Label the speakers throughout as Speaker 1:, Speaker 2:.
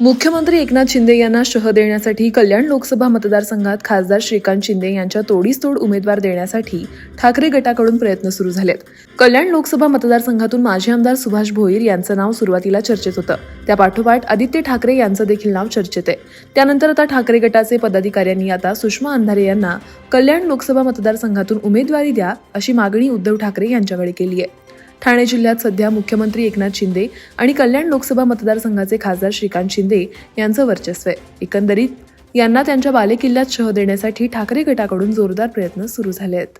Speaker 1: मुख्यमंत्री एकनाथ शिंदे यांना शह देण्यासाठी कल्याण लोकसभा मतदारसंघात खासदार श्रीकांत शिंदे यांच्या तोडीस तोड उमेदवार देण्यासाठी ठाकरे गटाकडून प्रयत्न सुरू झालेत. कल्याण लोकसभा मतदारसंघातून माजी आमदार सुभाष भोईर यांचं नाव सुरुवातीला चर्चेत होतं. त्यापाठोपाठ आदित्य ठाकरे यांचं देखील नाव चर्चेत आहे. त्यानंतर आता ठाकरे गटाचे पदाधिकाऱ्यांनी आता सुषमा अंधारे यांना कल्याण लोकसभा मतदारसंघातून उमेदवारी द्या अशी मागणी उद्धव ठाकरे यांच्याकडे केली आहे. ठाणे जिल्ह्यात सध्या मुख्यमंत्री एकनाथ शिंदे आणि कल्याण लोकसभा मतदारसंघाचे खासदार श्रीकांत शिंदे यांचं वर्चस्व आहे. एकंदरीत यांना त्यांच्या बालेकिल्ल्यात शह देण्यासाठी ठाकरे गटाकडून जोरदार प्रयत्न सुरू झाले आहेत.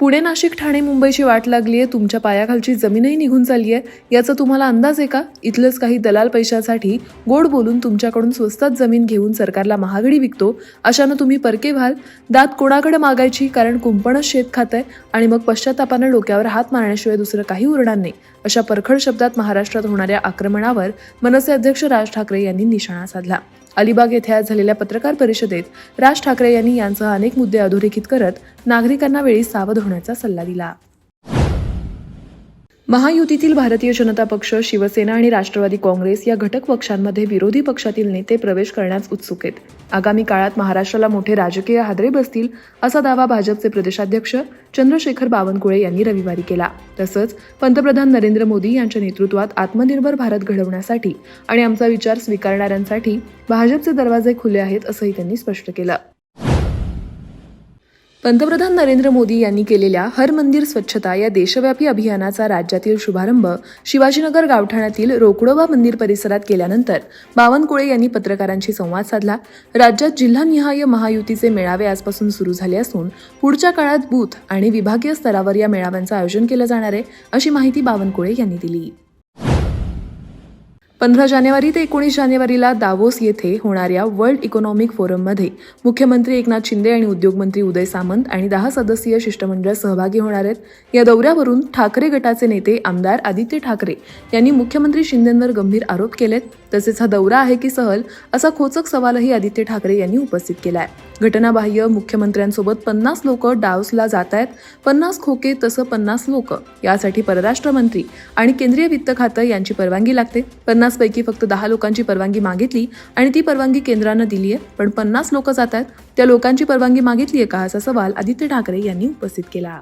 Speaker 1: पुणे नाशिक ठाणे मुंबईची वाट लागली आहे तुमच्या पायाखालची जमीनही निघून चालली आहे याचा तुम्हाला अंदाज आहे का? इथलंच काही दलाल पैशासाठी गोड बोलून तुमच्याकडून स्वस्तात जमीन घेऊन सरकारला महागडी विकतो अशानं तुम्ही परके व्हाल? दात कोणाकडे मागायची? कारण कुंपणच शेत खात आहे आणि मग पश्चातापानं डोक्यावर हात मारण्याशिवाय दुसरं काही उरणार नाही. अशा परखड शब्दात महाराष्ट्रात होणाऱ्या आक्रमणावर मनसे अध्यक्ष राज ठाकरे यांनी निशाणा साधला. अलिबाग येथे आज झालेल्या पत्रकार परिषदेत राज ठाकरे यांनी यांसह अनेक मुद्दे अधोरेखित करत नागरिकांना वेळी सावध होण्याचा सल्ला दिला. महायुतीतील भारतीय जनता पक्ष शिवसेना आणि राष्ट्रवादी काँग्रेस या घटक पक्षांमध्ये विरोधी पक्षातील नेते प्रवेश करण्यास उत्सुक आहेत. आगामी काळात महाराष्ट्राला मोठे राजकीय हादरे बसतील असा दावा भाजपचे प्रदेशाध्यक्ष चंद्रशेखर बावनकुळे यांनी रविवारी केला. तसंच पंतप्रधान नरेंद्र मोदी यांच्या नेतृत्वात आत्मनिर्भर भारत घडवण्यासाठी आणि आमचा विचार स्वीकारणाऱ्यांसाठी भाजपचे दरवाजे खुले आहेत असंही त्यांनी स्पष्ट केलं. पंतप्रधान नरेंद्र मोदी यांनी केलेल्या हर मंदिर स्वच्छता या देशव्यापी अभियानाचा राज्यातील शुभारंभ शिवाजीनगर गावठाणातील रोकडोबा मंदिर परिसरात केल्यानंतर बावनकुळे यांनी पत्रकारांशी संवाद साधला. राज्यात जिल्हानिहाय महायुतीचे मेळावे आजपासून सुरू झाले असून पुढच्या काळात बूथ आणि विभागीय स्तरावर या मेळाव्यांचं आयोजन केलं जाणार आहे अशी माहिती बावनकुळे यांनी दिली. पंधरा जानेवारी ते एकोणीस जानेवारीला दावोस येथे होणाऱ्या वर्ल्ड इकॉनॉमिक फोरममध्ये मुख्यमंत्री एकनाथ शिंदे आणि उद्योगमंत्री उदय सामंत आणि दहा सदस्यीय शिष्टमंडळ सहभागी होणार आहेत. या दौऱ्यावरून ठाकरे गटाचे नेते आमदार आदित्य ठाकरे यांनी मुख्यमंत्री शिंदेंवर गंभीर आरोप केलेत. तसेच हा दौरा आहे की सहल असा खोचक सवालही आदित्य ठाकरे यांनी उपस्थित केला आहे घटनाबाह्य मुख्यमंत्र्यांसोबत पन्नास लोक डावसला जात आहेत. पन्नास खोके तसं पन्नास लोक. यासाठी परराष्ट्र मंत्री आणि केंद्रीय वित्त खातं यांची परवानगी लागते. पन्नास पैकी फक्त दहा लोकांची परवानगी मागितली आणि ती परवानगी केंद्रानं दिली आहे पण पन्नास लोक जात आहेत. त्या लोकांची परवानगी मागितली आहे का असा सवाल आदित्य ठाकरे यांनी उपस्थित केला.